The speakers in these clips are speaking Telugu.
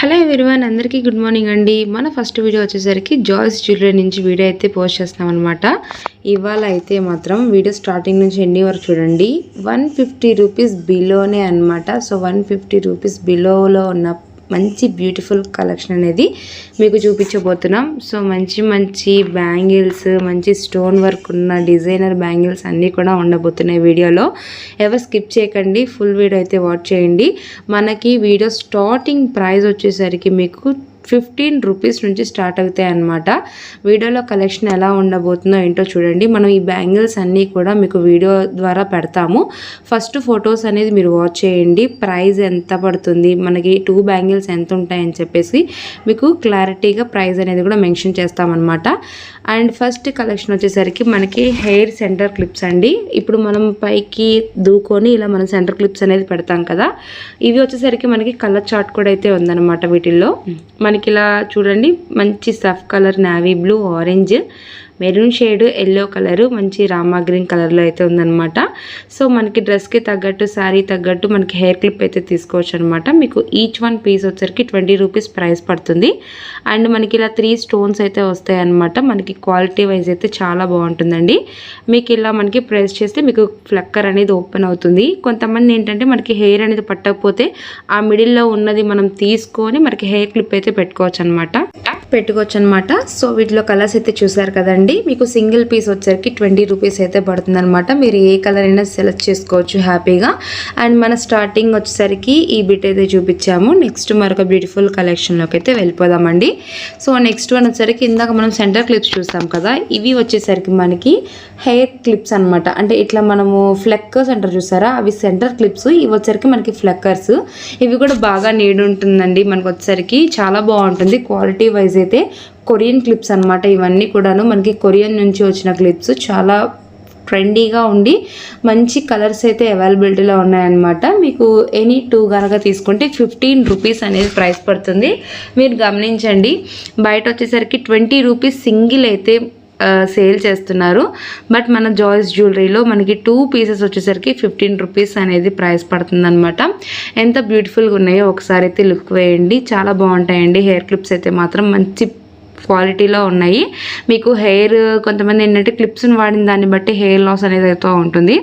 హలో ఎవరివన్ అందరికీ గుడ్ మార్నింగ్ అండి. మన ఫస్ట్ వీడియో వచ్చేసరికి జాయ్స్ జ్యువెలరీ నుంచి వీడియో అయితే పోస్ట్ చేస్తున్నాం అనమాట ఇవాళ అయితే మాత్రం వీడియో స్టార్టింగ్ నుంచి ఎన్ని వరకు చూడండి. వన్ ఫిఫ్టీ రూపీస్ బిలోనే అనమాట సో వన్ ఫిఫ్టీ రూపీస్ బిలోలో ఉన్న మంచి బ్యూటిఫుల్ కలెక్షన్ అనేది మీకు చూపించబోతున్నాం. సో మంచి మంచి బ్యాంగిల్స్ మంచి స్టోన్ వర్క్ ఉన్న డిజైనర్ బ్యాంగిల్స్ అన్నీ కూడా ఉండబోతున్నాయి వీడియోలో. ఎవరు స్కిప్ చేయకండి ఫుల్ వీడియో అయితే వాచ్ చేయండి. మనకి వీడియో స్టార్టింగ్ ప్రైస్ వచ్చేసరికి మీకు ఫిఫ్టీన్ రూపీస్ నుంచి స్టార్ట్ అవుతాయి అనమాట వీడియోలో కలెక్షన్ ఎలా ఉండబోతుందో ఏంటో చూడండి. మనం ఈ బ్యాంగిల్స్ అన్నీ కూడా మీకు వీడియో ద్వారా పెడతాము. ఫస్ట్ ఫొటోస్ అనేది మీరు వాచ్ చేయండి. ప్రైస్ ఎంత పడుతుంది? మనకి టూ బ్యాంగిల్స్ ఎంత ఉంటాయని చెప్పేసి మీకు క్లారిటీగా ప్రైస్ అనేది కూడా మెన్షన్ చేస్తామన్నమాట. అండ్ ఫస్ట్ కలెక్షన్ వచ్చేసరికి మనకి హెయిర్ సెంటర్ క్లిప్స్ అండి. ఇప్పుడు మనం పైకి దూకొని ఇలా మనం సెంటర్ క్లిప్స్ అనేది పెడతాం కదా. ఇవి వచ్చేసరికి మనకి కలర్ చార్ట్ కూడా అయితే ఉందన్నమాట వీటిల్లో. మనకి ఇలా చూడండి. మంచి సఫ్ colour navy blue orange. Maroon shade yellow colour మంచి రామా గ్రీన్ కలర్లో అయితే ఉందన్నమాట. సో మనకి డ్రెస్కి తగ్గట్టు శారీ తగ్గట్టు మనకి హెయిర్ క్లిప్ అయితే తీసుకోవచ్చు అనమాట మీకు ఈచ్ వన్ పీస్ వచ్చరికి ట్వంటీ రూపీస్ ప్రైస్ పడుతుంది. అండ్ మనకి ఇలా త్రీ స్టోన్స్ అయితే వస్తాయి అనమాట మనకి క్వాలిటీ వైజ్ అయితే చాలా బాగుంటుందండి. మీకు ఇలా మనకి ప్రెస్ చేస్తే మీకు ఫ్లక్కర్ అనేది ఓపెన్ అవుతుంది. కొంతమంది ఏంటంటే మనకి హెయిర్ అనేది పట్టకపోతే ఆ మిడిల్లో ఉన్నది మనం తీసుకొని మనకి హెయిర్ క్లిప్ అయితే పెట్టుకోవచ్చు అనమాట పెట్టుకోవచ్చు అనమాట సో వీటిలో కలర్స్ అయితే చూసారు కదండి. మీకు సింగిల్ పీస్ వచ్చరికి ట్వంటీ రూపీస్ అయితే పడుతుంది అనమాట మీరు ఏ కలర్ అయినా సెలెక్ట్ చేసుకోవచ్చు హ్యాపీగా. అండ్ మన స్టార్టింగ్ వచ్చేసరికి ఈ బిట్ అయితే చూపించాము. నెక్స్ట్ మరొక బ్యూటిఫుల్ కలెక్షన్లోకి అయితే వెళ్ళిపోదామండి. సో నెక్స్ట్ వన్ వచ్చేసరికి ఇందాక మనం సెంటర్ క్లిప్స్ చూస్తాం కదా. ఇవి వచ్చేసరికి మనకి హెయిర్ క్లిప్స్ అనమాట అంటే ఇట్లా మనము ఫ్లెక్కర్స్ అంటారు చూసారా? అవి సెంటర్ క్లిప్స్. ఇవి వచ్చరికి మనకి ఫ్లెక్కర్స్. ఇవి కూడా బాగా నీడ్ ఉంటుందండి మనకు వచ్చేసరికి చాలా బాగుంటుంది. క్వాలిటీ వైజ్ అయితే కొరియన్ క్లిప్స్ అనమాట ఇవన్నీ కూడాను. మనకి కొరియన్ నుంచి వచ్చిన క్లిప్స్ చాలా ట్రెండీగా ఉండి మంచి కలర్స్ అయితే అవైలబిలిటీలో ఉన్నాయన్నమాట. మీకు ఎనీ టూ కనుక తీసుకుంటే ఫిఫ్టీన్ రూపీస్ అనేది ప్రైస్ పడుతుంది. మీరు గమనించండి బయట వచ్చేసరికి ట్వంటీ రూపీస్ సింగిల్ అయితే సేల్ చేస్తున్నారు. బట్ మన జాయిస్ జ్యువెలరీలో మనకి టూ పీసెస్ వచ్చేసరికి ఫిఫ్టీన్ రూపీస్ అనేది ప్రైస్ పడుతుందన్నమాట. ఎంత బ్యూటిఫుల్గా ఉన్నాయో ఒకసారి అయితే లుక్ వేయండి. చాలా బాగుంటాయండి. హెయిర్ క్లిప్స్ అయితే మాత్రం మంచి క్వాలిటీలో ఉన్నాయి. మీకు హెయిర్ కొంతమంది ఏంటంటే క్లిప్స్ని వాడిన దాన్ని బట్టి హెయిర్ లాస్ అనేది అవుతూ ఉంటుంది.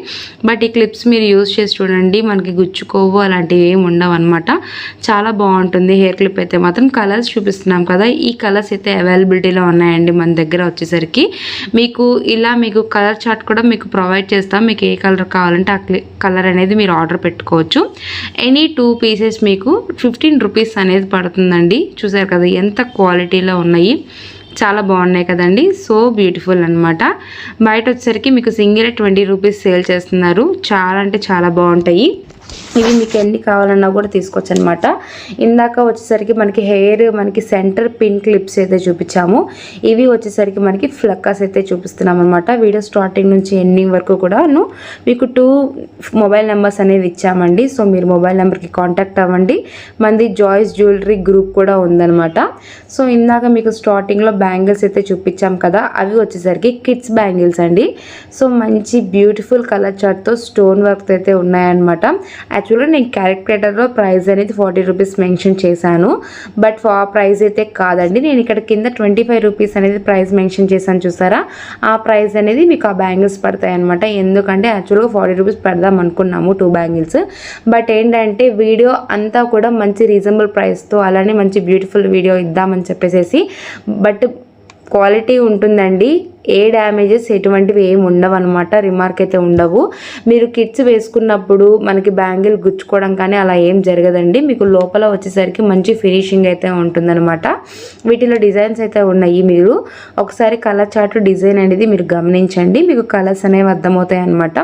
బట్ ఈ క్లిప్స్ మీరు యూజ్ చేసి చూడండి. మనకి గుచ్చుకోవు అలాంటివి ఏమి ఉండవు అనమాట చాలా బాగుంటుంది. హెయిర్ క్లిప్ అయితే మాత్రం కలర్స్ చూపిస్తున్నాం కదా. ఈ కలర్స్ అయితే అవైలబిలిటీలో ఉన్నాయండి మన దగ్గర వచ్చేసరికి. మీకు ఇలా మీకు కలర్ చార్ట్ కూడా మీకు ప్రొవైడ్ చేస్తాం. మీకు ఏ కలర్ కావాలంటే ఆ కలర్ అనేది మీరు ఆర్డర్ పెట్టుకోవచ్చు. ఎనీ టూ పీసెస్ మీకు ఫిఫ్టీన్ రూపీస్ అనేది పడుతుందండి. చూసారు కదా ఎంత క్వాలిటీలో ఉన్నాయి. చాలా బాగున్నాయి కదండి. సో బ్యూటిఫుల్ అనమాట బయట వచ్చేసరికి మీకు సింగిల్ ట్వంటీ రూపీస్ సేల్ చేస్తున్నారు. చాలా అంటే చాలా బాగుంటాయి. ఇవి మీకు ఎన్ని కావాలన్నా కూడా తీసుకోవచ్చు అనమాట ఇందాక వచ్చేసరికి మనకి హెయిర్ మనకి సెంటర్ పిన్ క్లిప్స్ అయితే చూపించాము. ఇవి వచ్చేసరికి మనకి ఫ్లక్కర్స్ అయితే చూపిస్తున్నాం అనమాట వీడియో స్టార్టింగ్ నుంచి ఎండింగ్ వరకు కూడాను మీకు టూ మొబైల్ నెంబర్స్ అనేవి ఇచ్చామండి. సో మీరు మొబైల్ నెంబర్కి కాంటాక్ట్ అవ్వండి. మంది జాయిస్ జ్యువెలరీ గ్రూప్ కూడా ఉందనమాట సో ఇందాక మీకు స్టార్టింగ్లో బ్యాంగిల్స్ అయితే చూపించాం కదా అవి వచ్చేసరికి కిడ్స్ బ్యాంగిల్స్ అండి. సో మంచి బ్యూటిఫుల్ కలర్ చార్ట్తో స్టోన్ వర్క్ అయితే ఉన్నాయన్నమాట. యాక్చువల్గా నేను క్యాలిక్యులేటర్లో ప్రైస్ అనేది ఫార్టీ రూపీస్ మెన్షన్ చేశాను. బట్ ఆ ప్రైస్ అయితే కాదండి. నేను ఇక్కడ కింద ట్వంటీ ఫైవ్ రూపీస్ అనేది ప్రైస్ మెన్షన్ చేశాను చూసారా? ఆ ప్రైస్ అనేది మీకు ఆ బ్యాంగిల్స్ పడతాయి అనమాట ఎందుకంటే యాక్చువల్గా ఫార్టీ రూపీస్ పెడదాం అనుకున్నాము టూ బ్యాంగిల్స్ బట్ ఏంటంటే వీడియో అంతా కూడా మంచి రీజనబుల్ ప్రైస్తో అలానే మంచి బ్యూటిఫుల్ వీడియో ఇద్దామని చెప్పేసి బట్ క్వాలిటీ ఉంటుందండి. ఏ డ్యామేజెస్ ఎటువంటివి ఏమి ఉండవు అనమాట రిమార్క్ అయితే ఉండవు. మీరు కిడ్స్ వేసుకున్నప్పుడు మనకి బ్యాంగిల్ గుచ్చుకోవడం కానీ అలా ఏం జరగదండి. మీకు లోపల వచ్చేసరికి మంచి ఫినిషింగ్ అయితే ఉంటుందన్నమాట. వీటిలో డిజైన్స్ అయితే ఉన్నాయి మీరు. ఒకసారి కలర్ చార్ట్ డిజైన్ అనేది మీరు గమనించండి. మీకు కలర్స్ అనేవి అర్థమవుతాయి అనమాట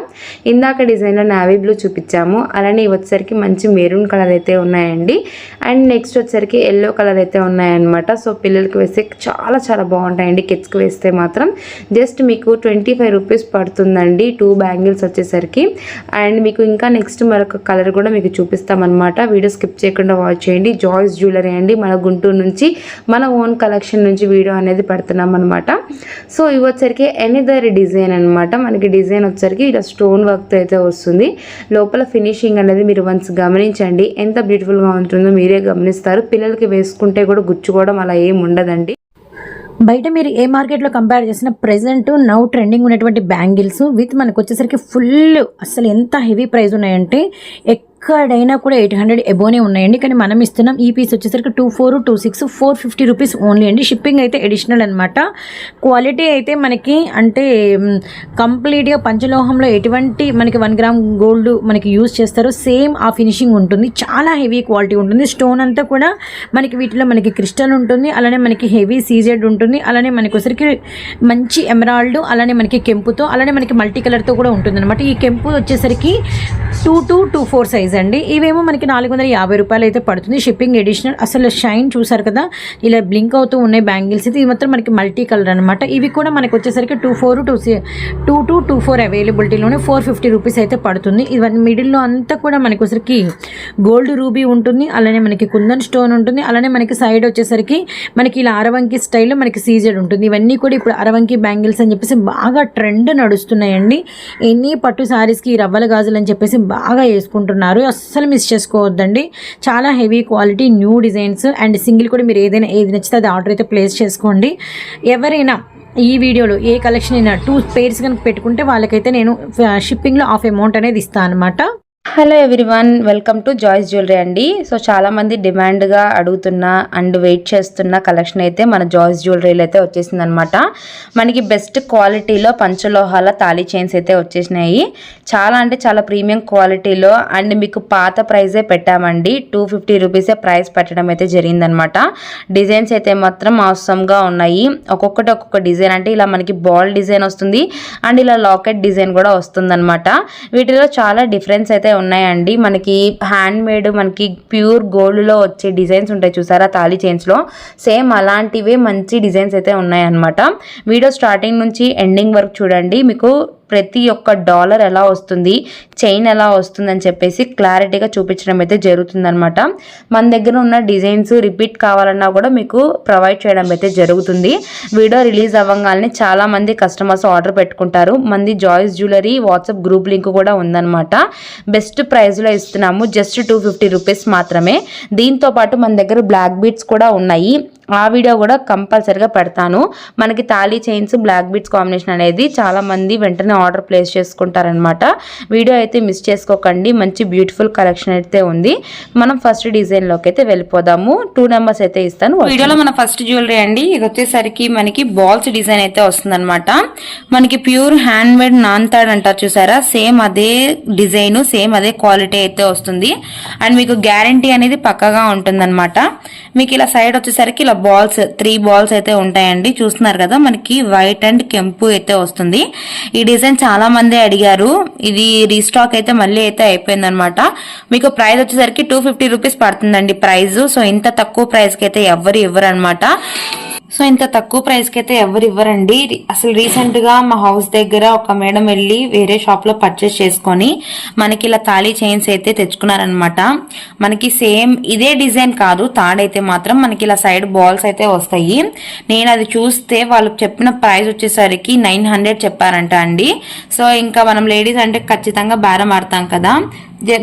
ఇందాక డిజైన్లో నావీ బ్లూ చూపించాము. అలానే వచ్చేసరికి మంచి మెరూన్ కలర్ అయితే ఉన్నాయండి. అండ్ నెక్స్ట్ వచ్చేసరికి ఎల్లో కలర్ అయితే ఉన్నాయన్నమాట. సో పిల్లలకి వేస్తే చాలా చాలా బాగుంటాయండి. కిడ్స్కి వేస్తే మాత్రం జస్ట్ మీకు ట్వంటీ ఫైవ్ రూపీస్ పడుతుందండి. టూ బ్యాంగిల్స్ వచ్చేసరికి. అండ్ మీకు ఇంకా నెక్స్ట్ మరొక కలర్ కూడా మీకు చూపిస్తామన్నమాట. వీడియో స్కిప్ చేయకుండా వాచ్ చేయండి. జాయిస్ జ్యువెలరీ అండి. మన గుంటూరు నుంచి మన ఓన్ కలెక్షన్ నుంచి వీడియో అనేది పెడుతున్నాం అనమాట సో ఇవి వచ్చరికి ఎనీదర్ డిజైన్ అనమాట మనకి డిజైన్ వచ్చరికి ఇలా స్టోన్ వర్క్తో అయితే వస్తుంది. లోపల ఫినిషింగ్ అనేది మీరు వన్స్ గమనించండి. ఎంత బ్యూటిఫుల్గా ఉంటుందో మీరే గమనిస్తారు. పిల్లలకి వేసుకుంటే కూడా గుచ్చుకోవడం అలా ఏం ఉండదండి. బయట మీరు ఏ మార్కెట్లో కంపేర్ చేసిన ప్రెసెంట్ నౌ ట్రెండింగ్ ఉన్నటువంటి బ్యాంగిల్స్ విత్ మనకు వచ్చేసరికి ఫుల్ అసలు ఎంత హెవీ ప్రైస్ ఉన్నాయంటే ఎక్కడైనా కూడా ఎయిట్ హండ్రెడ్ ఎబోనే ఉన్నాయండి. కానీ మనం ఇస్తున్నాం ఈ పీస్ వచ్చేసరికి two four two six four fifty rupees only అండి. షిప్పింగ్ అయితే అడిషనల్ అనమాట క్వాలిటీ అయితే మనకి అంటే కంప్లీట్గా పంచలోహంలో ఎటువంటి మనకి వన్ గ్రామ్ గోల్డ్ మనకి యూజ్ చేస్తారో సేమ్ ఆ ఫినిషింగ్ ఉంటుంది. చాలా హెవీ క్వాలిటీ ఉంటుంది. స్టోన్ అంతా కూడా మనకి వీటిలో మనకి క్రిస్టల్ ఉంటుంది. అలానే మనకి హెవీ సీజెడ్ ఉంటుంది. అలానే మనకి మంచి ఎమరాల్డ్ అలానే మనకి కెంపుతో అలానే మనకి మల్టీ కలర్తో కూడా ఉంటుంది అనమాట ఈ కెంపు వచ్చేసరికి two two two four size అండి. ఇవేమో మనకి నాలుగు వందల యాభై రూపాయలు అయితే పడుతుంది. షిప్పింగ్ ఎడిషనల్ అసలు షైన్ చూసారు కదా? ఇలా బ్లింక్ అవుతూ ఉన్నాయి బ్యాంగిల్స్ ఇది మాత్రం మనకి మల్టీ కలర్ అనమాట ఇవి కూడా మనకి వచ్చేసరికి two four two two two two four అవైలబిలిటీలోనే four fifty rupees అయితే పడుతుంది. ఇవన్నీ మిడిల్లో అంతా కూడా మనకి వచ్చరికి గోల్డ్ రూబీ ఉంటుంది. అలానే మనకి కుందన్ స్టోన్ ఉంటుంది. అలానే మనకి సైడ్ వచ్చేసరికి మనకి ఇలా అరవంకి స్టైల్లో మనకి సీజెడ్ ఉంటుంది. ఇవన్నీ కూడా ఇప్పుడు అరవంకి బ్యాంగిల్స్ అని చెప్పేసి బాగా ట్రెండ్ నడుస్తున్నాయండి. ఎన్ని పట్టు శారీస్కి రవ్వల గాజులు అని చెప్పేసి బాగా వేసుకుంటున్నారు. అస్సలు మిస్ చేసుకోవద్దండి. చాలా heavy quality new designs and single కూడా మీరు ఏదైనా ఏది నచ్చితే అది ఆర్డర్ అయితే ప్లేస్ చేసుకోండి. ఎవరైనా ఈ వీడియోలో ఏ కలెక్షన్ అయినా టూ పేర్స్ కనుక పెట్టుకుంటే వాళ్ళకైతే నేను షిప్పింగ్లో ఆఫ్ అమౌంట్ అనేది ఇస్తాను అనమాట hello everyone welcome to Joys jewellery అండి. సో చాలామంది డిమాండ్గా అడుగుతున్న అండ్ వెయిట్ చేస్తున్న కలెక్షన్ అయితే మన జాయ్స్ జ్యువెలరీలో అయితే వచ్చేసింది అనమాట మనకి బెస్ట్ క్వాలిటీలో పంచలోహాల తాళీ చైన్స్ అయితే వచ్చేసినాయి. చాలా అంటే చాలా ప్రీమియం క్వాలిటీలో అండ్ మీకు పాత ప్రైజే పెట్టామండి. టూ ఫిఫ్టీ రూపీసే ప్రైస్ పెట్టడం అయితే జరిగిందనమాట డిజైన్స్ అయితే మాత్రం అవసరంగా ఉన్నాయి. ఒక్కొక్కటి ఒక్కొక్క డిజైన్ అంటే ఇలా మనకి బాల్ డిజైన్ వస్తుంది అండ్ ఇలా లాకెట్ డిజైన్ కూడా వస్తుందన్నమాట. వీటిలో చాలా డిఫరెన్స్ అయితే ఉన్నాయండి. మనకి హ్యాండ్ మేడ్ మనకి ప్యూర్ గోల్డ్లో వచ్చే డిజైన్స్ ఉంటాయి చూసారా తాళీ చైన్స్లో సేమ్ అలాంటివే మంచి డిజైన్స్ అయితే ఉన్నాయన్నమాట. వీడియో స్టార్టింగ్ నుంచి ఎండింగ్ వరకు చూడండి. మీకు ప్రతి ఒక్క డాలర్ ఎలా వస్తుంది చైన్ ఎలా వస్తుందని చెప్పేసి క్లారిటీగా చూపించడం అయితే జరుగుతుందనమాట మన దగ్గర ఉన్న డిజైన్స్ రిపీట్ కావాలన్నా కూడా మీకు ప్రొవైడ్ చేయడం అయితే జరుగుతుంది. వీడియో రిలీజ్ అవ్వగానే చాలా మంది కస్టమర్స్ ఆర్డర్ పెట్టుకుంటారు. మంది Joys jewellery WhatsApp group link కూడా ఉందన్నమాట. బెస్ట్ ప్రైస్లో ఇస్తున్నాము జస్ట్ టూ ఫిఫ్టీ రూపీస్ మాత్రమే. దీంతో పాటు మన దగ్గర బ్లాక్ బీట్స్ కూడా ఉన్నాయి. ఆ వీడియో కూడా కంపల్సరిగా పెడతాను. మనకి తాళీ చైన్స్ బ్లాక్ బీట్స్ కాంబినేషన్ అనేది చాలామంది వెంటనే ఆర్డర్ ప్లేస్ చేసుకుంటారనమాట వీడియో అయితే మిస్ చేసుకోకండి. మంచి బ్యూటిఫుల్ కలెక్షన్ అయితే ఉంది. మనం ఫస్ట్ డిజైన్లోకి అయితే వెళ్ళిపోదాము. టూ నెంబర్స్ అయితే ఇస్తాను. వీడియోలో మన ఫస్ట్ జ్యువెలరీ అండి. ఇది వచ్చేసరికి మనకి బాల్స్ డిజైన్ అయితే వస్తుంది మనకి ప్యూర్ హ్యాండ్ మేడ్ నాన్ తాడ్ అంటారు చూసారా? సేమ్ అదే డిజైన్ సేమ్ అదే క్వాలిటీ అయితే వస్తుంది. అండ్ మీకు గ్యారంటీ అనేది పక్కగా ఉంటుందన్నమాట. మీకు ఇలా సైడ్ వచ్చేసరికి ఇలా బాల్స్ త్రీ బాల్స్ అయితే ఉంటాయండి. చూస్తున్నారు కదా మనకి వైట్ అండ్ కెంపు అయితే వస్తుంది. ఈ డిజైన్ చాలా మంది అడిగారు. ఇది రీస్టాక్ అయితే మళ్ళీ అయితే అయిపోయింది అనమాట మీకు ప్రైస్ వచ్చేసరికి టూ ఫిఫ్టీ రూపీస్ పడుతుందండి ప్రైస్ సో ఇంత తక్కువ ప్రైస్కి అయితే ఎవరు ఇవ్వరు అనమాట సో ఇంత తక్కువ ప్రైస్కి అయితే ఎవరు ఇవ్వరండి. అసలు రీసెంట్గా మా హౌస్ దగ్గర ఒక మేడం వెళ్ళి వేరే షాప్లో పర్చేస్ చేసుకొని మనకి ఇలా తాళీ చైన్స్ అయితే తెచ్చుకున్నారనమాట మనకి సేమ్ ఇదే డిజైన్ కాదు తాడైతే మాత్రం మనకి ఇలా సైడ్ బాల్స్ అయితే వస్తాయి. నేను అది చూస్తే వాళ్ళు చెప్పిన ప్రైస్ వచ్చేసరికి నైన్ హండ్రెడ్ చెప్పారంట అండి. సో ఇంకా మనం లేడీస్ అంటే ఖచ్చితంగా బేరం ఆడతాం కదా.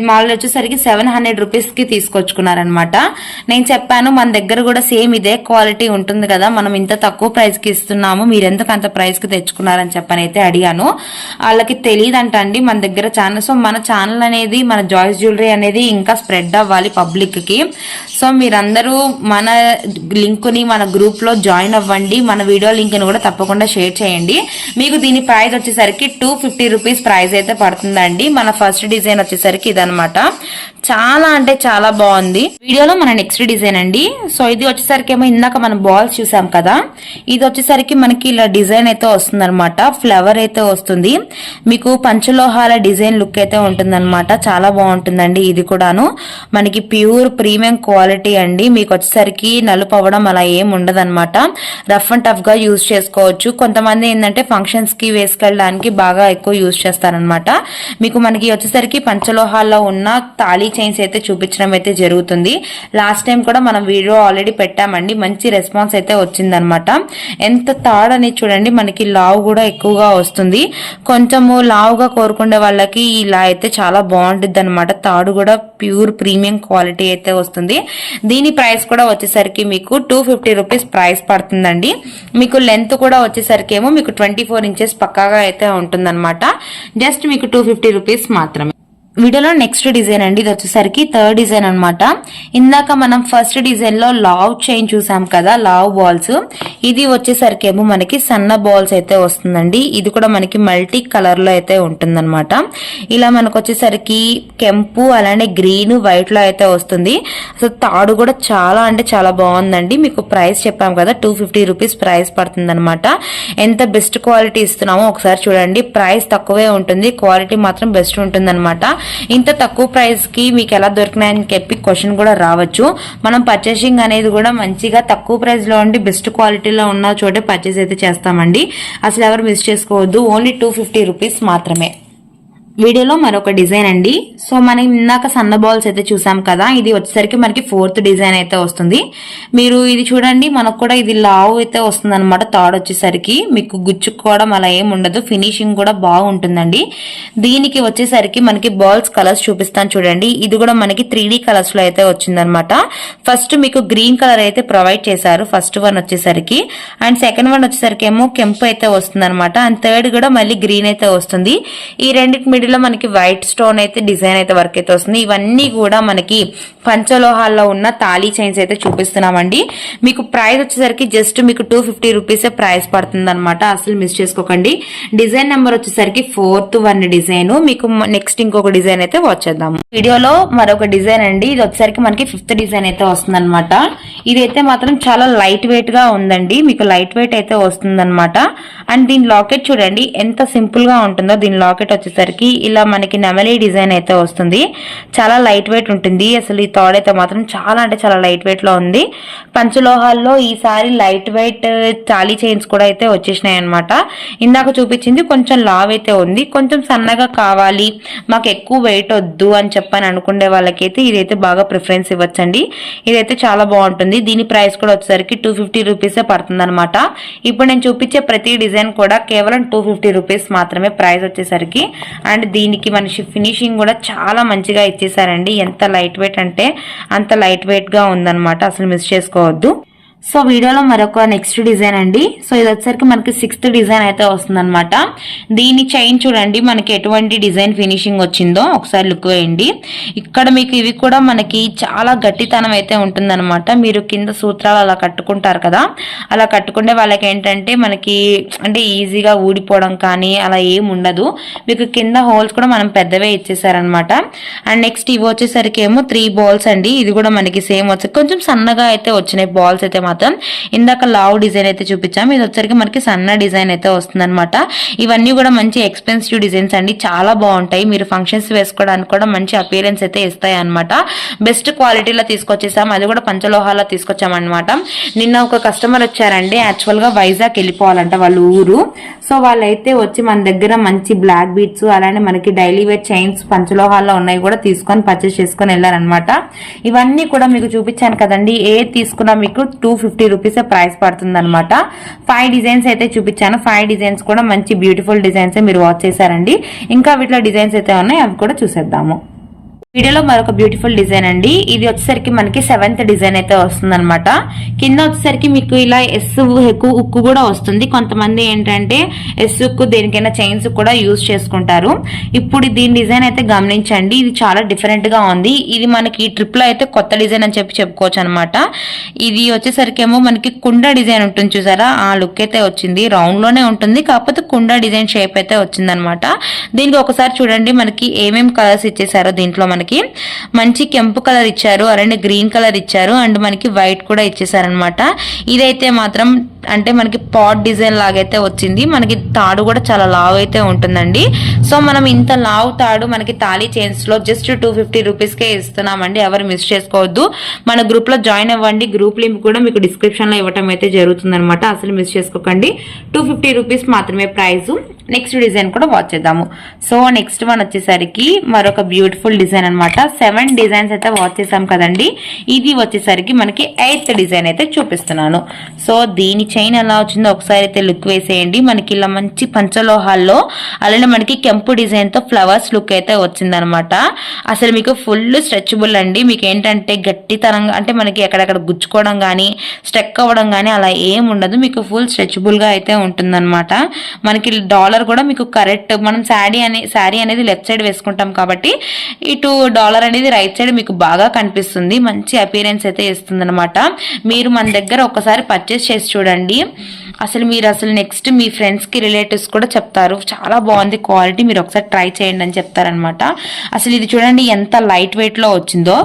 మామూలు వచ్చేసరికి సెవెన్ హండ్రెడ్ రూపీస్కి తీసుకొచ్చుకున్నారనమాట నేను చెప్పాను మన దగ్గర కూడా సేమ్ ఇదే క్వాలిటీ ఉంటుంది కదా మనం ఇంత తక్కువ ప్రైస్కి ఇస్తున్నాము మీరు ఎందుకు అంత ప్రైస్కి తెచ్చుకున్నారని చెప్పని అయితే అడిగాను. వాళ్ళకి తెలియదంట అండి మన దగ్గర ఛానల్ సో మన ఛానల్ అనేది మన జాయిస్ జ్యువెలరీ అనేది ఇంకా స్ప్రెడ్ అవ్వాలి పబ్లిక్కి సో మీరందరూ మన లింక్ని మన గ్రూప్లో జాయిన్ అవ్వండి మన వీడియో లింక్ని కూడా తప్పకుండా షేర్ చేయండి. మీకు దీని ప్రైస్ వచ్చేసరికి టూ ఫిఫ్టీ రూపీస్ ప్రైస్ అయితే పడుతుందండి. మన ఫస్ట్ డిజైన్ వచ్చేసరికి ఇదనమాట చాలా అంటే చాలా బాగుంది. వీడియోలో మన నెక్స్ట్ డిజైన్ అండి. సో ఇది వచ్చేసరికి ఏమో ఇందాక మనం బాల్స్ చూసాం కదా. ఇది వచ్చేసరికి మనకి ఇలా డిజైన్ అయితే వస్తుంది అనమాట ఫ్లవర్ అయితే వస్తుంది. మీకు పంచలోహాల డిజైన్ లుక్ అయితే ఉంటుందన్నమాట. చాలా బాగుంటుందండి ఇది కూడాను. మనకి ప్యూర్ ప్రీమియం క్వాలిటీ అండి. మీకు వచ్చేసరికి నలుపు అవ్వడం అలా ఏం ఉండదన్నమాట. రఫ్ అండ్ టఫ్గా యూజ్ చేసుకోవచ్చు. కొంతమంది ఏంటంటే ఫంక్షన్స్కి వేసుకెళ్ళడానికి బాగా ఎక్కువ యూజ్ చేస్తారనమాట మీకు మనకి వచ్చేసరికి వాళ్ళ ఉన్న తాళీ చైన్స్ అయితే చూపించడం అయితే జరుగుతుంది. లాస్ట్ టైం కూడా మనం వీడియో ఆల్రెడీ పెట్టామండి. మంచి రెస్పాన్స్ అయితే వచ్చిందనమాట ఎంత తాడని చూడండి మనకి లావు కూడా ఎక్కువగా వస్తుంది. కొంచెము లావుగా కోరుకునే వాళ్ళకి ఇలా అయితే చాలా బాగుంటుంది అనమాట తాడు కూడా ప్యూర్ ప్రీమియం క్వాలిటీ అయితే వస్తుంది. దీని ప్రైస్ కూడా వచ్చేసరికి మీకు టూ ఫిఫ్టీ రూపీస్ ప్రైస్ పడుతుందండి. మీకు లెంత్ కూడా వచ్చేసరికి ఏమో మీకు ట్వంటీ ఫోర్ ఇంచెస్ పక్కాగా అయితే ఉంటుందన్నమాట. జస్ట్ మీకు టూ ఫిఫ్టీ రూపీస్ మాత్రమే. వీడియోలో నెక్స్ట్ డిజైన్ అండి. ఇది వచ్చేసరికి థర్డ్ డిజైన్ అనమాట ఇందాక మనం ఫస్ట్ డిజైన్లో లావ్ చైన్ చూసాం కదా లావ్ బాల్స్ ఇది వచ్చేసరికి ఏమో మనకి సన్న బాల్స్ అయితే వస్తుందండి. ఇది కూడా మనకి మల్టీ కలర్లో అయితే ఉంటుందన్నమాట. ఇలా మనకు వచ్చేసరికి కెంపు అలానే గ్రీన్ వైట్లో అయితే వస్తుంది. అసలు తాడు కూడా చాలా అంటే చాలా బాగుందండి. మీకు ప్రైస్ చెప్పాం కదా టూ ఫిఫ్టీ రూపీస్ ప్రైస్ పడుతుందన్నమాట. ఎంత బెస్ట్ క్వాలిటీ ఇస్తున్నామో ఒకసారి చూడండి. ప్రైస్ తక్కువే ఉంటుంది. క్వాలిటీ మాత్రం బెస్ట్ ఉంటుందన్నమాట. ఇంత తక్కువ ప్రైస్కి మీకు ఎలా దొరికినాయని చెప్పి క్వశ్చన్ కూడా రావచ్చు. మనం పర్చేసింగ్ అనేది కూడా మంచిగా తక్కువ ప్రైస్లో ఉండి బెస్ట్ క్వాలిటీలో ఉన్న చోటే పర్చేస్ అయితే చేస్తామండి. అసలు ఎవరు మిస్ చేసుకోవద్దు. ఓన్లీ టూ ఫిఫ్టీ రూపీస్ మాత్రమే. వీడియోలో మరొక డిజైన్ అండి. సో మనం ఇందాక సన్న బాల్స్ అయితే చూసాం కదా ఇది వచ్చేసరికి మనకి ఫోర్త్ డిజైన్ అయితే వస్తుంది. మీరు ఇది చూడండి మనకు కూడా ఇది లావు అయితే వస్తుంది అనమాట థర్డ్ వచ్చేసరికి. మీకు గుచ్చుకోవడం అలా ఏం ఉండదు ఫినిషింగ్ కూడా బాగుంటుందండి. దీనికి వచ్చేసరికి మనకి బాల్స్ కలర్స్ చూపిస్తాను చూడండి. ఇది కూడా మనకి త్రీ కలర్స్లో అయితే వచ్చిందనమాట ఫస్ట్ మీకు గ్రీన్ కలర్ అయితే ప్రొవైడ్ చేశారు ఫస్ట్ వన్ వచ్చేసరికి. అండ్ సెకండ్ వన్ వచ్చేసరికి ఏమో కెంపు అయితే వస్తుంది అండ్ థర్డ్ కూడా మళ్ళీ గ్రీన్ అయితే వస్తుంది. ఈ రెండింటి మిడిల్ మనకి వైట్ స్టోన్ అయితే డిజైన్ అయితే వర్క్ అయితే వస్తుంది. ఇవన్నీ కూడా మనకి పంచలోహాల్లో ఉన్న తాళీ చైన్స్ అయితే చూపిస్తున్నామండి. మీకు ప్రైస్ వచ్చేసరికి జస్ట్ మీకు టూ ఫిఫ్టీ రూపీసే ప్రైస్ పడుతుంది అనమాట అసలు మిస్ చేసుకోకండి. డిజైన్ నెంబర్ వచ్చేసరికి ఫోర్త్ వన్ డిజైన్ మీకు నెక్స్ట్ ఇంకొక డిజైన్ అయితే వచ్చేద్దాము వీడియోలో మరొక డిజైన్ అండి. ఇది వచ్చేసరికి మనకి ఫిఫ్త్ డిజైన్ అయితే వస్తుంది అనమాట ఇదైతే మాత్రం చాలా లైట్ వెయిట్గా ఉందండి. మీకు లైట్ వెయిట్ అయితే వస్తుంది అనమాట అండ్ దీని లాకెట్ చూడండి. ఎంత సింపుల్గా ఉంటుందో దీని లాకెట్ వచ్చేసరికి ఇలా మనకి నెమలి డిజైన్ అయితే వస్తుంది. చాలా లైట్ వెయిట్ ఉంటుంది. అసలు ఈ థాడ్ అయితే మాత్రం చాలా అంటే చాలా లైట్ వెయిట్లో ఉంది. పంచలోహాల్లో ఈసారి లైట్ వెయిట్ చాలీ చైన్స్ కూడా అయితే వచ్చేసినాయి అనమాట ఇందాక చూపించింది కొంచెం లావ్ అయితే ఉంది. కొంచెం సన్నగా కావాలి. మాకు ఎక్కువ వెయిట్ వద్దు అని చెప్పని అనుకునే వాళ్ళకైతే ఇదైతే బాగా ప్రిఫరెన్స్ ఇవ్వచ్చండి. ఇదైతే చాలా బాగుంటుంది. దీని ప్రైస్ కూడా వచ్చేసరికి టూ ఫిఫ్టీ రూపీసే పడుతుంది అనమాట ఇప్పుడు నేను చూపించే ప్రతి డిజైన్ కూడా కేవలం టూ ఫిఫ్టీ రూపీస్ మాత్రమే ప్రైస్ వచ్చేసరికి. అండ్ దీనికి మనిషి ఫినిషింగ్ కూడా చాలా మంచిగా ఇచ్చేసారండి. ఎంత లైట్ వెయిట్ అంటే అంత లైట్ వెయిట్గా ఉందన్నమాట. అసలు మిస్ చేసుకోవద్దు. సో వీడియోలో మరొక నెక్స్ట్ డిజైన్ అండి. సో ఇది వచ్చేసరికి మనకి సిక్స్త్ డిజైన్ అయితే వస్తుందన్నమాట. దీని చైన్ చూడండి మనకి ఎటువంటి డిజైన్ ఫినిషింగ్ వచ్చిందో ఒకసారి లుక్ వేయండి. ఇక్కడ మీకు ఇవి కూడా మనకి చాలా గట్టితనం అయితే ఉంటుందన్నమాట. మీరు కింద సూత్రాలు అలా కట్టుకుంటారు కదా అలా కట్టుకునే వాళ్ళకి ఏంటంటే మనకి అంటే ఈజీగా ఊడిపోవడం కానీ అలా ఏం ఉండదు. మీకు కింద హోల్స్ కూడా మనం పెద్దవే ఇచ్చేసారనమాట అండ్ నెక్స్ట్ ఇవి వచ్చేసరికి ఏమో త్రీ బాల్స్ అండి. ఇది కూడా మనకి సేమ్ వచ్చి కొంచెం సన్నగా అయితే వచ్చినాయి బాల్స్ అయితే మాత్రం ఇందాక లావ్ డిజైన్ అయితే చూపించాం. ఇది వచ్చరికి మనకి సన్న డిజైన్ అయితే వస్తుందన్నమాట. ఇవన్నీ కూడా మంచి ఎక్స్పెన్సివ్ డిజైన్స్ అండి. చాలా బాగుంటాయి. మీరు ఫంక్షన్స్ వేసుకోవడానికి కూడా మంచి అపియరెన్స్ అయితే ఇస్తాయి అనమాట బెస్ట్ క్వాలిటీలో తీసుకొచ్చేసాం. అది కూడా పంచలోహాలో తీసుకొచ్చాం అనమాట నిన్న ఒక కస్టమర్ వచ్చారండి. యాక్చువల్గా వైజాగ్ వెళ్ళిపోవాలంట వాళ్ళ ఊరు. సో వాళ్ళైతే వచ్చి మన దగ్గర మంచి బ్లాక్ బీట్స్ అలానే మనకి డైలీ వేర్ చైన్స్ పంచలోహాల్లో ఉన్నాయి కూడా తీసుకొని పర్చేస్ చేసుకొని వెళ్ళారనమాట ఇవన్నీ కూడా మీకు చూపించాను కదండి. ఏ తీసుకున్నా మీకు టూ ఫిఫ్టీ రూపీస్ ప్రైస్ పడుతుంది అనమాట ఫైవ్ డిజైన్స్ అయితే చూపించాను. ఫైవ్ డిజైన్స్ కూడా మంచి బ్యూటిఫుల్ డిజైన్స్ మీరు వాచ్ చేశారండి. ఇంకా వీటిలో డిజైన్స్ అయితే ఉన్నాయి అవి కూడా చూసేద్దాము. వీడియోలో మరొక బ్యూటిఫుల్ డిజైన్ అండి. ఇది వచ్చేసరికి మనకి సెవెంత్ డిజైన్ అయితే వస్తుంది అనమాట కింద వచ్చేసరికి మీకు ఇలా ఎస్ హెక్కు ఉక్కు కూడా వస్తుంది. కొంతమంది ఏంటంటే ఎస్ ఉక్కు దేనికైనా చైన్స్ కూడా యూజ్ చేసుకుంటారు. ఇప్పుడు దీని డిజైన్ అయితే గమనించండి. ఇది చాలా డిఫరెంట్గా ఉంది. ఇది మనకి ట్రిప్లో అయితే కొత్త డిజైన్ అని చెప్పి చెప్పుకోవచ్చు అనమాట ఇది వచ్చేసరికి ఏమో మనకి కుండ డిజైన్ ఉంటుంది చూసారా? ఆ లుక్ అయితే వచ్చింది. రౌండ్లోనే ఉంటుంది. కాకపోతే కుండ డిజైన్ షేప్ అయితే వచ్చింది అనమాట దీనికి ఒకసారి చూడండి. మనకి ఏమేం కలర్స్ ఇచ్చేసారో దీంట్లో మనకి. మనకి మంచి కెంపు కలర్ ఇచ్చారు అలానే గ్రీన్ కలర్ ఇచ్చారు అండ్ మనకి వైట్ కూడా ఇచ్చేసారనమాట ఇదైతే మాత్రం అంటే మనకి పాట్ డిజైన్ లాగైతే వచ్చింది. మనకి తాడు కూడా చాలా లావ్ అయితే ఉంటుందండి. సో మనం ఇంత లావ్ తాడు మనకి తాళీ చైన్స్లో జస్ట్ టూ ఫిఫ్టీ రూపీస్కే ఇస్తున్నామండి. ఎవరు మిస్ చేసుకోవద్దు. మన గ్రూప్లో జాయిన్ అవ్వండి. గ్రూప్ లింక్ కూడా మీకు డిస్క్రిప్షన్లో ఇవ్వటం అయితే జరుగుతుంది అనమాట అసలు మిస్ చేసుకోకండి. టూ ఫిఫ్టీ రూపీస్ మాత్రమే ప్రైస్ నెక్స్ట్ డిజైన్ కూడా వాచ్ చేద్దాము. సో నెక్స్ట్ వన్ వచ్చేసరికి మరొక బ్యూటిఫుల్ డిజైన్ అనమాట సెవెన్ డిజైన్స్ అయితే వాచ్ చేసాం కదండి. ఇది వచ్చేసరికి మనకి ఎయిత్ డిజైన్ అయితే చూపిస్తున్నాను. సో దీని చైన్ ఎలా వచ్చిందో ఒకసారి అయితే లుక్ వేసేయండి. మనకి ఇలా మంచి పంచలోహాల్లో అలానే మనకి కెంపు డిజైన్తో ఫ్లవర్స్ లుక్ అయితే వచ్చిందనమాట అసలు మీకు ఫుల్ స్ట్రెచబుల్ అండి. మీకు ఏంటంటే గట్టితనంగా అంటే మనకి ఎక్కడెక్కడ గుచ్చుకోవడం కానీ స్ట్రెక్ అవ్వడం కానీ అలా ఏం ఉండదు. మీకు ఫుల్ స్ట్రెచబుల్గా అయితే ఉంటుందన్నమాట. మనకి డాలర్ కూడా మీకు కరెక్ట్ మనం శారీ అనే శారీ అనేది లెఫ్ట్ సైడ్ వేసుకుంటాం కాబట్టి ఇటు డాలర్ అనేది రైట్ సైడ్ మీకు బాగా కనిపిస్తుంది. మంచి అపీరెన్స్ అయితే ఇస్తుంది మీరు మన దగ్గర ఒకసారి పర్చేస్ చేసి చూడండి. అసలు మీరు అసలు నెక్స్ట్ మీ ఫ్రెండ్స్కి రిలేటివ్స్ కూడా చెప్తారు. చాలా బాగుంది క్వాలిటీ మీరు ఒకసారి ట్రై చేయండి అని చెప్తారనమాట అసలు ఇది చూడండి ఎంత లైట్ వెయిట్లో వచ్చిందో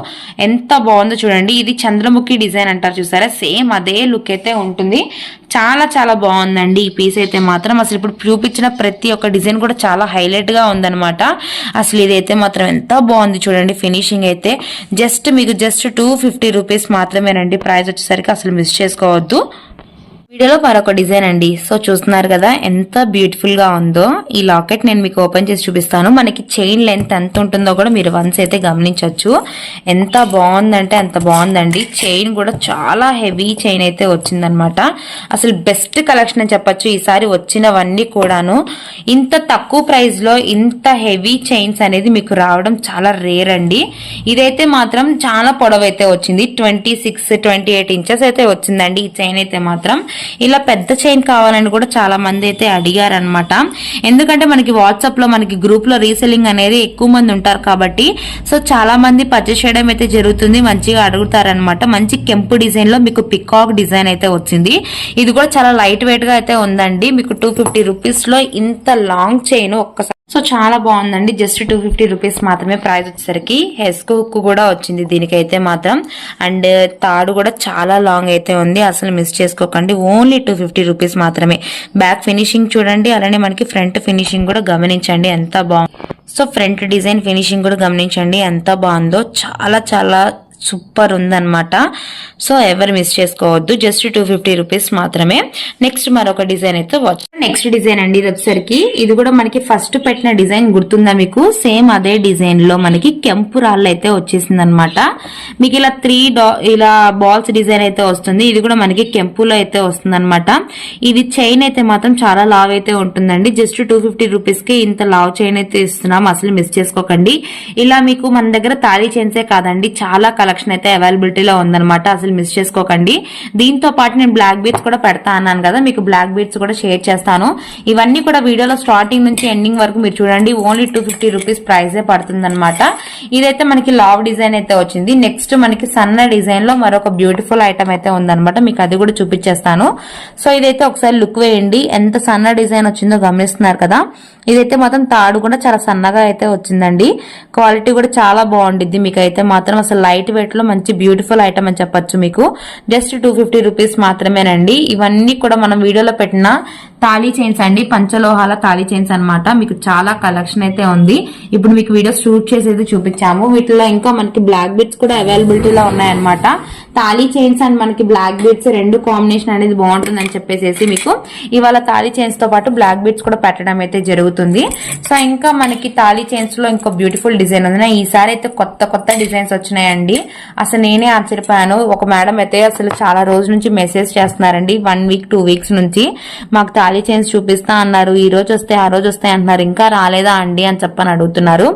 ఎంత బాగుందో చూడండి. ఇది చంద్రముఖి డిజైన్ అంటారు చూసారా? సేమ్ అదే లుక్ అయితే ఉంటుంది. చాలా చాలా బాగుందండి ఈ పీస్ అయితే మాత్రం. అసలు ఇప్పుడు చూపించిన ప్రతి ఒక్క డిజైన్ కూడా చాలా హైలైట్గా ఉందనమాట ఉందన్నమాట. అసలు ఇదైతే మాత్రం ఎంత బాగుంది చూడండి ఫినిషింగ్ అయితే. జస్ట్ మీకు జస్ట్ టూ ఫిఫ్టీ రూపీస్ మాత్రమేనండి. ప్రైస్ వచ్చేసరికి అసలు మిస్ చేసుకోవద్దు. వీడియోలో మరొక డిజైన్ అండి. సో చూస్తున్నారు కదా ఎంత బ్యూటిఫుల్గా ఉందో. ఈ లాకెట్ నేను మీకు ఓపెన్ చేసి చూపిస్తాను. మనకి చైన్ లెంత్ ఎంత ఉంటుందో కూడా మీరు వన్స్ అయితే గమనించవచ్చు ఎంత బాగుందంటే అంత బాగుందండి. చైన్ కూడా చాలా హెవీ చైన్ అయితే వచ్చిందనమాట అసలు బెస్ట్ కలెక్షన్ అని చెప్పొచ్చు. ఈసారి వచ్చినవన్నీ కూడాను. ఇంత తక్కువ ప్రైస్లో ఇంత హెవీ చైన్స్ అనేది మీకు రావడం చాలా రేర్ అండి. ఇదైతే మాత్రం చాలా పొడవైతే వచ్చింది. Twenty six twenty eight inches అయితే వచ్చిందండి ఈ చైన్ అయితే మాత్రం. ఇలా పెద్ద చైన్ కావాలని కూడా చాలా మంది అయితే అడిగారనమాట ఎందుకంటే మనకి వాట్సాప్లో మనకి గ్రూప్లో రీసెల్లింగ్ అనేది ఎక్కువ మంది ఉంటారు కాబట్టి సో చాలా మంది పర్చేస్ చేయడం అయితే జరుగుతుంది మంచిగా అడుగుతారనమాట మంచి కెంపు డిజైన్లో మీకు పికాక్ డిజైన్ అయితే వచ్చింది. ఇది కూడా చాలా లైట్ వెయిట్గా అయితే ఉందండి. మీకు టూ ఫిఫ్టీ రూపీస్లో ఇంత లాంగ్ చైన్ ఒక్కసారి సో చాలా బాగుందండి. జస్ట్ టూ ఫిఫ్టీ రూపీస్ మాత్రమే ప్రైస్ వచ్చేసరికి. హెస్క్ హుక్ కూడా వచ్చింది దీనికైతే మాత్రం. అండ్ తాడు కూడా చాలా లాంగ్ అయితే ఉంది. అసలు మిస్ చేసుకోకండి. ఓన్లీ టూ ఫిఫ్టీ రూపీస్ మాత్రమే. బ్యాక్ ఫినిషింగ్ చూడండి. అలానే మనకి ఫ్రంట్ ఫినిషింగ్ కూడా గమనించండి. ఎంత బాగుంది. సో ఫ్రంట్ డిజైన్ ఫినిషింగ్ కూడా గమనించండి. ఎంత బాగుందో. చాలా చాలా సూపర్ ఉందన్నమాట. సో ఎవరు మిస్ చేసుకోవద్దు. జస్ట్ టూ ఫిఫ్టీ రూపీస్ మాత్రమే. నెక్స్ట్ మరొక డిజైన్ అయితే వాచ్ నెక్స్ట్ డిజైన్ అండి ఇది వచ్చేసరికి. ఇది కూడా మనకి ఫస్ట్ పెట్టిన డిజైన్ గుర్తుందా మీకు? సేమ్ అదే డిజైన్లో మనకి కెంపు రాళ్ళు అయితే వచ్చేసింది అనమాట మీకు ఇలా త్రీ ఇలా బాల్స్ డిజైన్ అయితే వస్తుంది. ఇది కూడా మనకి కెంపులో అయితే వస్తుంది అనమాట ఇది చైన్ అయితే మాత్రం చాలా లావ్ అయితే ఉంటుందండి. జస్ట్ టూ ఫిఫ్టీ రూపీస్కి ఇంత లావ్ చైన్ అయితే ఇస్తున్నాం. అసలు మిస్ చేసుకోకండి. ఇలా మీకు మన దగ్గర తాళీ చైన్సే కాదండి. చాలా కలెక్షన్ అయితే అవైలబిలిటీలో ఉందనమాట అసలు మిస్ చేసుకోకండి. దీంతో పాటు నేను బ్లాక్ బీట్స్ కూడా పెడతా అన్నాను కదా మీకు బ్లాక్ బీట్స్ కూడా షేర్ చేస్తాను. ఇవన్నీ కూడా వీడియోలో స్టార్టింగ్ నుంచి ఎండింగ్ వరకు మీరు చూడండి. ఓన్లీ టూ ఫిఫ్టీ రూపీస్ ప్రైజే పడుతుందనమాట ఇదైతే మనకి లావ్ డిజైన్ అయితే వచ్చింది. నెక్స్ట్ మనకి సన్న డిజైన్లో మరొక బ్యూటిఫుల్ ఐటమ్ అయితే ఉందనమాట మీకు అది కూడా చూపించేస్తాను. సో ఇదైతే ఒకసారి లుక్ వేయండి. ఎంత సన్న డిజైన్ వచ్చిందో గమనిస్తున్నారు కదా. ఇదైతే మాత్రం తాడు కూడా చాలా సన్నగా అయితే వచ్చిందండి. క్వాలిటీ కూడా చాలా బాగుండిద్ది. మీకు అయితే మాత్రం అసలు లైట్ వెయిట్లో మంచి బ్యూటిఫుల్ ఐటమ్ అని చెప్పొచ్చు మీకు. జస్ట్ టూ ఫిఫ్టీ రూపీస్ మాత్రమేనండి. ఇవన్నీ కూడా మనం వీడియోలో పెట్టిన తాళీ చైన్స్ అండి. పంచలోహాల తాళీ చైన్స్ అనమాట మీకు చాలా కలెక్షన్ అయితే ఉంది. ఇప్పుడు మీకు వీడియో షూట్ చేసేది చూపించాము. వీటిలో ఇంకా మనకి బ్లాక్ బిట్స్ కూడా అవైలబిలిటీలో ఉన్నాయన్నమాట. తాళీ చైన్స్ అండ్ మనకి బ్లాక్ బీడ్స్ రెండు కాంబినేషన్ అనేది బాగుంటుంది అని చెప్పేసి మీకు ఇవాళ తాళీ చైన్స్తో పాటు బ్లాక్ బీడ్స్ కూడా పెట్టడం అయితే జరుగుతుంది. సో ఇంకా మనకి తాళీ చైన్స్లో ఇంకో బ్యూటిఫుల్ డిజైన్ ఉంది. ఈసారి అయితే కొత్త కొత్త డిజైన్స్ వచ్చినాయండి. అసలు నేనే ఆశ్చర్యపోయాను. ఒక మేడం అయితే అసలు చాలా రోజుల నుంచి మెసేజ్ చేస్తున్నారండి. వన్ వీక్ టూ వీక్స్ నుంచి మాకు తాళీ చైన్స్ చూపిస్తా అన్నారు. ఈ రోజు వస్తే ఆ రోజు వస్తాయి అంటున్నారు. ఇంకా రాలేదా అండి అని చెప్పని అడుగుతున్నారు.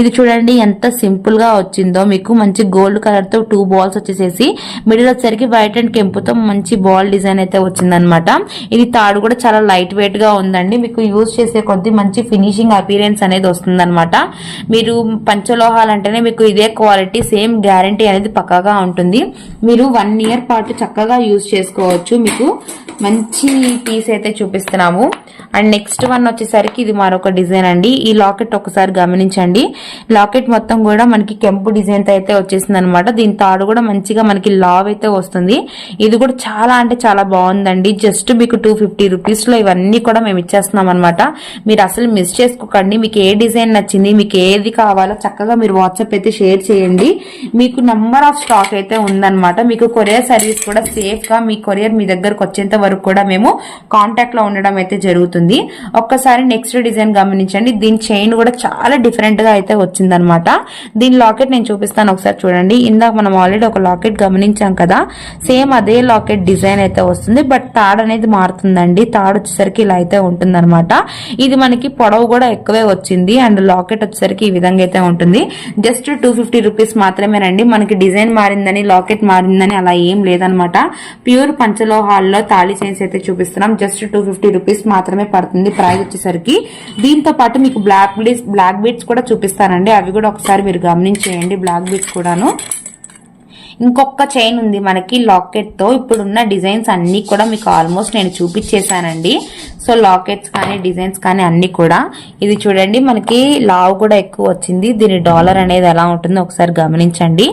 ఇది చూడండి ఎంత సింపుల్గా వచ్చిందో. మీకు మంచి గోల్డ్ కలర్తో టూ బాల్స్ వచ్చేసేసి మిడిల్ వచ్చేసరికి వైట్ అండ్ కెంపుతో మంచి బాల్ డిజైన్ అయితే వచ్చిందనమాట ఇది తాడు కూడా చాలా లైట్ వెయిట్గా ఉందండి. మీకు యూజ్ చేసే కొద్దీ మంచి ఫినిషింగ్ అపీరెన్స్ అనేది వస్తుందన్నమాట. మీరు పంచలోహాలు అంటేనే మీకు ఇదే క్వాలిటీ సేమ్ గ్యారంటీ అనేది పక్కాగా ఉంటుంది. మీరు వన్ ఇయర్ పాటు చక్కగా యూజ్ చేసుకోవచ్చు. మీకు మంచి పీస్ అయితే చూపిస్తున్నాము. అండ్ నెక్స్ట్ వన్ వచ్చేసరికి ఇది మరొక డిజైన్ అండి. ఈ లాకెట్ ఒకసారి గమనించండి. లాకెట్ మొత్తం కూడా మనకి కెంపు డిజైన్తో అయితే వచ్చేసింది అనమాట దీని తాడు కూడా మంచిగా మనకి లావ్ అయితే వస్తుంది. ఇది కూడా చాలా అంటే చాలా బాగుందండి. జస్ట్ మీకు టూ ఫిఫ్టీ రూపీస్లో ఇవన్నీ కూడా మేము ఇచ్చేస్తున్నాం అనమాట మీరు అసలు మిస్ చేసుకోకండి. మీకు ఏ డిజైన్ నచ్చింది మీకు ఏది కావాలో చక్కగా మీరు వాట్సాప్ అయితే షేర్ చేయండి. మీకు నంబర్ ఆఫ్ స్టాక్ అయితే ఉందన్నమాట. మీకు కొరియర్ సర్వీస్ కూడా సేఫ్గా మీ కొరియర్ మీ దగ్గరకు వచ్చేంత వరకు కూడా మేము కాంటాక్ట్లో ఉండడం అయితే జరుగుతుంది. ఒక్కసారి నెక్స్ట్ డిజైన్ గమనించండి. దీని చైన్ కూడా చాలా డిఫరెంట్గా అయితే వచ్చిందనమాట దీని లాకెట్ నేను చూపిస్తాను ఒకసారి చూడండి. ఇందాక మనం ఆల్రెడీ ఒక లాకెట్ గమనించాం. కదా సేమ్ అదే లాకెట్ డిజైన్ అయితే వస్తుంది బట్ తాడు అనేది మారుతుందండి. తాడు వచ్చేసరికి ఇలా అయితే ఉంటుందన్నమాట. ఇది మనకి పొడవు కూడా ఎక్కువే వచ్చింది అండ్ లాకెట్ వచ్చేసరికి ఈ విధంగా అయితే ఉంటుంది. జస్ట్ టూ ఫిఫ్టీ రూపీస్ మాత్రమేనండి. మనకి డిజైన్ మారిందని లాకెట్ మారిందని అలా ఏం లేదనమాట ప్యూర్ పంచలోహాల్లో తాళి చైన్స్ అయితే చూపిస్తున్నాం. జస్ట్ టూ ఫిఫ్టీ రూపీస్ మాత్రమే పడుతుంది ప్రైస్ వచ్చేసరికి. దీంతో పాటు మీకు బ్లాక్ బీడ్స్ బ్లాక్ బీడ్స్ కూడా చూపిస్తానండి. అవి కూడా ఒకసారి మీరు గమనించేయండి బ్లాక్ బీడ్స్ కూడాను. ఇంకొక చైన్ ఉంది మనకి లాకెట్తో ఇప్పుడున్న డిజైన్స్ అన్ని కూడా మీకు ఆల్మోస్ట్ నేను చూపించేశానండి. సో లాకెట్స్ కానీ డిజైన్స్ కానీ అన్నీ కూడా. ఇది చూడండి మనకి లావ్ కూడా ఎక్కువ వచ్చింది. దీని డాలర్ అనేది ఎలా ఉంటుందో ఒకసారి గమనించండి.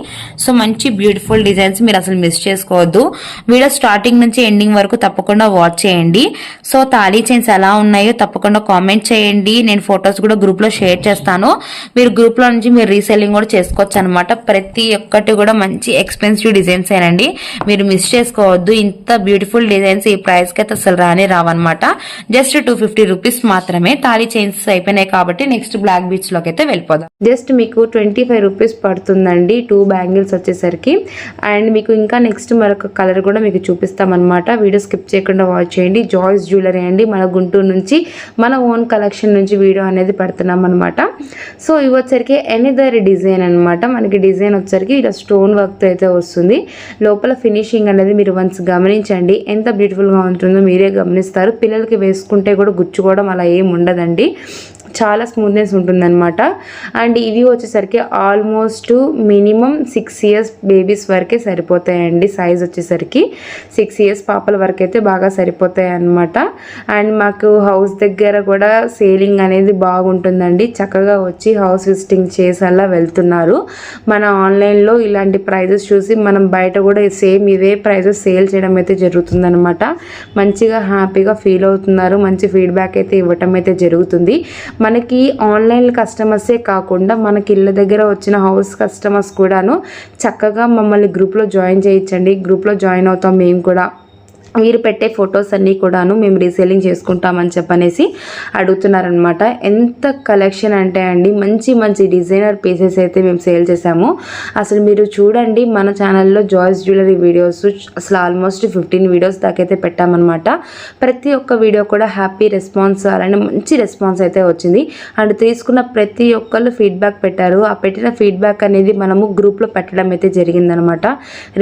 సో మంచి బ్యూటిఫుల్ డిజైన్స్ మీరు అసలు మిస్ చేసుకోవద్దు. వీడియో స్టార్టింగ్ నుంచి ఎండింగ్ వరకు తప్పకుండా వాచ్ చేయండి. సో తాళీ చైన్స్ ఎలా ఉన్నాయో తప్పకుండా కామెంట్ చేయండి. నేను ఫొటోస్ కూడా గ్రూప్లో షేర్ చేస్తాను. మీరు గ్రూప్లో నుంచి మీరు రీసెల్లింగ్ కూడా చేసుకోవచ్చు అనమాట ప్రతి ఒక్కటి కూడా మంచి ఎక్స్పెన్సివ్ డిజైన్స్ ఏనండి. మీరు మిస్ చేసుకోవద్దు. ఇంత బ్యూటిఫుల్ డిజైన్స్ ఈ ప్రైస్కి అయితే అసలు రానే రావన్నమాట. జస్ట్ టూ ఫిఫ్టీ రూపీస్ మాత్రమే తాళీ చైన్స్ అయిపోయినాయి కాబట్టి నెక్స్ట్ బ్లాక్ బీచ్లోకి అయితే వెళ్ళిపోదాం. జస్ట్ మీకు ట్వంటీ ఫైవ్ రూపీస్ పడుతుందండి టూ బ్యాంగిల్స్ వచ్చేసరికి. అండ్ మీకు ఇంకా నెక్స్ట్ మరొక కలర్ కూడా మీకు చూపిస్తామన్నమాట. వీడియో స్కిప్ చేయకుండా వాచ్ చేయండి. జాయిస్ జ్యువెలరీ అండి. మన గుంటూరు నుంచి మన ఓన్ కలెక్షన్ నుంచి వీడియో అనేది పెడుతున్నాం అనమాట సో ఇవి వచ్చరికి ఎనీదర్ డిజైన్ అనమాట మనకి డిజైన్ వచ్చరికి ఇలా స్టోన్ వర్క్తో అయితే వస్తుంది. లోపల ఫినిషింగ్ అనేది మీరు వన్స్ గమనించండి. ఎంత బ్యూటిఫుల్గా ఉంటుందో మీరే గమనిస్తారు. పిల్లలకి వేసుకుంటే కూడా గుచ్చుకోవడం అలా ఏం ఉండదండి. చాలా స్మూత్నెస్ ఉంటుందన్నమాట. అండ్ ఇవి వచ్చేసరికి almost minimum six years babies వరకే సరిపోతాయండి. సైజ్ వచ్చేసరికి సిక్స్ ఇయర్స్ పాపల వరకు అయితే బాగా సరిపోతాయి అనమాట అండ్ మాకు హౌస్ దగ్గర కూడా సేలింగ్ అనేది బాగుంటుందండి. చక్కగా వచ్చి హౌస్ విజిటింగ్ చేసేలా వెళ్తున్నారు. మన ఆన్లైన్లో ఇలాంటి ప్రైజెస్ చూసి మనం బయట కూడా సేమ్ ఇవే ప్రైజెస్ సేల్ చేయడం అయితే జరుగుతుందనమాట మంచిగా హ్యాపీగా ఫీల్ అవుతున్నారు. మంచి ఫీడ్బ్యాక్ అయితే ఇవ్వటం అయితే జరుగుతుంది. మనకి ఆన్లైన్ కస్టమర్సే కాకుండా మనకి ఇళ్ళ దగ్గర వచ్చిన హౌస్ కస్టమర్స్ కూడాను చక్కగా మమ్మల్ని గ్రూప్లో జాయిన్ చేయించండి. గ్రూప్లో జాయిన్ అవుతాం మేము కూడా. మీరు పెట్టే ఫొటోస్ అన్నీ కూడాను మేము రీసేలింగ్ చేసుకుంటామని చెప్పనేసి అడుగుతున్నారనమాట ఎంత కలెక్షన్ అంటే అండి మంచి మంచి డిజైనర్ పీసెస్ అయితే మేము సేల్ చేసాము అసలు మీరు చూడండి మన ఛానల్లో జాయిస్ జ్యువెలరీ వీడియోస్ అసలు ఆల్మోస్ట్ ఫిఫ్టీన్ వీడియోస్ దాకైతే పెట్టామన్నమాట. ప్రతి ఒక్క వీడియో కూడా హ్యాపీ రెస్పాన్స్ అలానే మంచి రెస్పాన్స్ అయితే వచ్చింది. అండ్ తీసుకున్న ప్రతి ఒక్కళ్ళు ఫీడ్బ్యాక్ పెట్టారు. ఆ పెట్టిన ఫీడ్బ్యాక్ అనేది మనము గ్రూప్లో పెట్టడం అయితే జరిగిందనమాట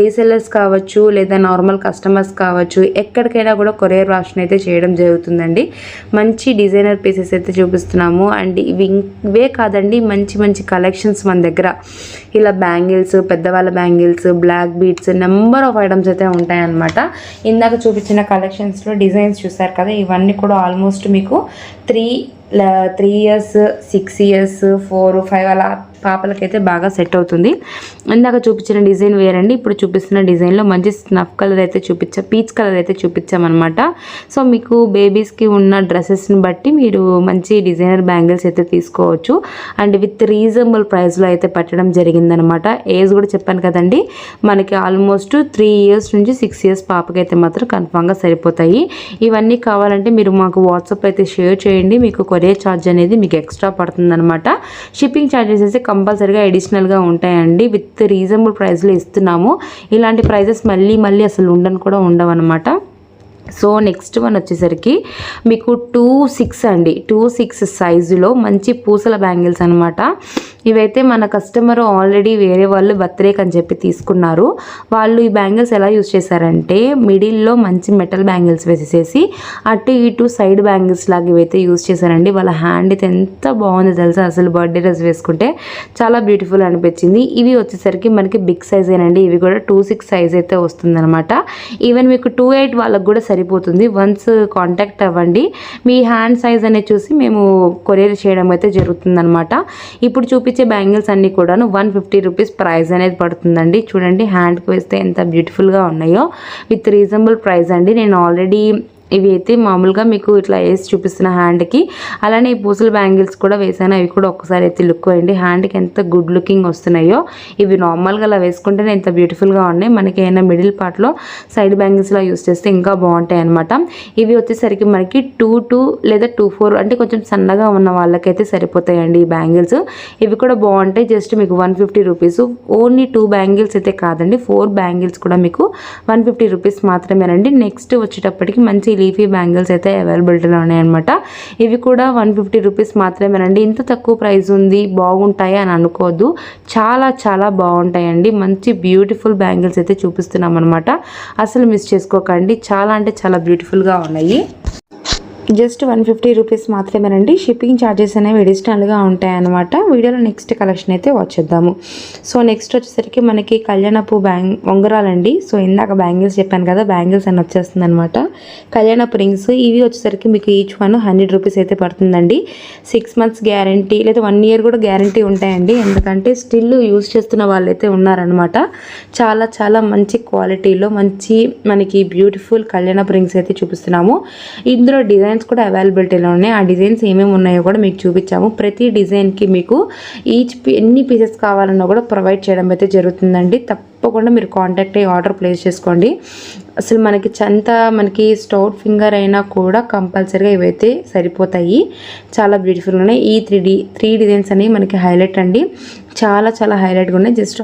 రీసెల్లర్స్ కావచ్చు లేదా నార్మల్ కస్టమర్స్ కావచ్చు ఎక్కడికైనా కూడా కొరియర్ రాషన్ అయితే చేయడం జరుగుతుందండి. మంచి డిజైనర్ పీసెస్ అయితే చూపిస్తున్నాము. అండ్ ఇవి ఇవే కాదండి మంచి మంచి కలెక్షన్స్ మన దగ్గర. ఇలా బ్యాంగిల్స్ పెద్దవాళ్ళ bangles black beads number of items అయితే ఉంటాయన్నమాట. ఇందాక చూపించిన కలెక్షన్స్లో డిజైన్స్ చూసారు కదా ఇవన్నీ కూడా ఆల్మోస్ట్ మీకు three three years six years four five అలా పాపలకైతే బాగా సెట్ అవుతుంది. ఇందాక చూపించిన డిజైన్ వేరండి. ఇప్పుడు చూపిస్తున్న డిజైన్లో మంచి స్నఫ్ కలర్ అయితే చూపించా పీచ్ కలర్ అయితే చూపించామన్నమాట. సో మీకు బేబీస్కి ఉన్న డ్రెస్సెస్ని బట్టి మీరు మంచి డిజైనర్ బ్యాంగిల్స్ అయితే తీసుకోవచ్చు. అండ్ విత్ రీజనబుల్ ప్రైస్లో అయితే పెట్టడం జరిగిందనమాట ఏజ్ కూడా చెప్పాను కదండి. మనకి ఆల్మోస్ట్ త్రీ ఇయర్స్ నుంచి సిక్స్ ఇయర్స్ పాపకైతే మాత్రం కన్ఫామ్గా సరిపోతాయి. ఇవన్నీ కావాలంటే మీరు మాకు వాట్సాప్ అయితే షేర్ చేయండి. మీకు కొరియర్ ఛార్జ్ అనేది మీకు ఎక్స్ట్రా పడుతుందనమాట షిప్పింగ్ ఛార్జెస్ అయితే కంపల్సరీగా అడిషనల్గా ఉంటాయండి. విత్ రీజనబుల్ ప్రైస్లో ఇస్తున్నాము. ఇలాంటి ప్రైజెస్ మళ్ళీ మళ్ళీ అసలు ఉండని కూడా ఉండవన్నమాట. సో నెక్స్ట్ వన్ వచ్చేసరికి మీకు టూ సిక్స్ అండి. టూ సిక్స్ సైజులో మంచి పూసల బ్యాంగిల్స్ అనమాట ఇవైతే మన కస్టమర్ ఆల్రెడీ వేరే వాళ్ళు బర్త్డేకి అని చెప్పి తీసుకున్నారు. వాళ్ళు ఈ బ్యాంగిల్స్ ఎలా యూజ్ చేశారంటే మిడిల్లో మంచి మెటల్ బ్యాంగిల్స్ వేసేసేసి అటు ఇటు సైడ్ బ్యాంగిల్స్ లాగా ఇవైతే యూజ్ చేశారండి. వాళ్ళ హ్యాండ్ అయితే ఎంత బాగుంది తెలుసా? అసలు బర్త్డే డ్రెస్ వేసుకుంటే చాలా బ్యూటిఫుల్ అనిపించింది. ఇవి వచ్చేసరికి మనకి బిగ్ సైజ్ ఏనండి ఇవి కూడా టూ సిక్స్ సైజ్ అయితే వస్తుందన్నమాట. ఈవెన్ మీకు టూ ఎయిట్ వాళ్ళకి కూడా సరిపోతుంది. వన్స్ కాంటాక్ట్ అవ్వండి. మీ హ్యాండ్ సైజ్ అనేది చూసి మేము కొరియర్ చేయడం అయితే జరుగుతుందనమాట ఇప్పుడు చూపించే బ్యాంగిల్స్ అన్నీ కూడాను వన్ ఫిఫ్టీ రూపీస్ ప్రైస్ అనేది పడుతుందండి. చూడండి హ్యాండ్కి వేస్తే ఎంత బ్యూటిఫుల్గా ఉన్నాయో. విత్ రీజనబుల్ ప్రైస్ అండి. నేను ఆల్రెడీ ఇవి అయితే మామూలుగా మీకు ఇట్లా వేసి చూపిస్తున్న హ్యాండ్కి. అలానే ఈ పూసల బ్యాంగిల్స్ కూడా వేసాను. అవి కూడా ఒక్కసారి అయితే లుక్ వేయండి హ్యాండ్కి ఎంత గుడ్ లుకింగ్ వస్తున్నాయో. ఇవి నార్మల్గా అలా వేసుకుంటేనే ఎంత బ్యూటిఫుల్గా ఉన్నాయి. మనకి ఏమైనా మిడిల్ పార్ట్లో సైడ్ బ్యాంగిల్స్లో యూస్ చేస్తే ఇంకా బాగుంటాయి అనమాట ఇవి వచ్చేసరికి మనకి టూ టూ లేదా టూ ఫోర్ అంటే కొంచెం సన్నగా ఉన్న వాళ్ళకైతే సరిపోతాయండి ఈ బ్యాంగిల్స్. ఇవి కూడా బాగుంటాయి. జస్ట్ మీకు one fifty rupees. Only two bangles అయితే కాదండి. ఫోర్ బ్యాంగిల్స్ కూడా మీకు వన్ ఫిఫ్టీ రూపీస్ మాత్రమేనండి. నెక్స్ట్ వచ్చేటప్పటికి మంచి లీఫీ బ్యాంగిల్స్ అయితే అవైలబిలిటీలో ఉన్నాయన్నమాట. ఇవి కూడా వన్ ఫిఫ్టీ రూపీస్ మాత్రమేనండి. ఇంత తక్కువ ప్రైస్ ఉంది బాగుంటాయి అని అనుకోవద్దు. చాలా చాలా బాగుంటాయండి. మంచి బ్యూటిఫుల్ బ్యాంగిల్స్ అయితే చూపిస్తున్నాం అనమాట అసలు మిస్ చేసుకోకండి. చాలా అంటే చాలా బ్యూటిఫుల్గా ఉన్నాయి. జస్ట్ వన్ ఫిఫ్టీ రూపీస్ మాత్రమేనండి. షిప్పింగ్ ఛార్జెస్ అనేవి అడిషనల్గా ఉంటాయన్నమాట. వీడియోలో నెక్స్ట్ కలెక్షన్ అయితే వచ్చేద్దాము సో నెక్స్ట్ వచ్చేసరికి మనకి కళ్యాణపు బ్యాంగ్ ఉంగరాలండి. సో ఇందాక బ్యాంగిల్స్ చెప్పాను కదా బ్యాంగిల్స్ అని వచ్చేస్తుంది అనమాట కళ్యాణపు రింగ్స్ ఇవి వచ్చేసరికి మీకు ఈచ్ వన్ హండ్రెడ్ రూపీస్ అయితే పడుతుందండి. సిక్స్ మంత్స్ గ్యారంటీ లేదా వన్ ఇయర్ కూడా గ్యారంటీ ఉంటాయండి. ఎందుకంటే స్టిల్ యూజ్ చేస్తున్న వాళ్ళైతే ఉన్నారనమాట చాలా చాలా మంచి క్వాలిటీలో మంచి మనకి బ్యూటిఫుల్ కళ్యాణపు రింగ్స్ అయితే చూపిస్తున్నాము. ఇందులో డిజైన్ డిజైన్స్ కూడా అవైలబిలిటీలో ఉన్నాయి. ఆ డిజైన్స్ ఏమేమి ఉన్నాయో కూడా మీకు చూపించాము. ప్రతి డిజైన్కి మీకు ఈచ్ ఎన్ని పీసెస్ కావాలన్నా కూడా ప్రొవైడ్ చేయడం అయితే జరుగుతుందండి. తప్పకుండా మీరు కాంటాక్ట్ అయ్యి ఆర్డర్ ప్లేస్ చేసుకోండి. అసలు మనకి చంత మనకి స్టౌట్ ఫింగర్ అయినా కూడా కంపల్సరీగా ఇవైతే సరిపోతాయి. చాలా బ్యూటిఫుల్ ఉన్నాయి. ఈ త్రీ డి త్రీ డిజైన్స్ అనేవి మనకి హైలైట్ అండి. చాలా చాలా హైలైట్గా ఉన్నాయి. జస్ట్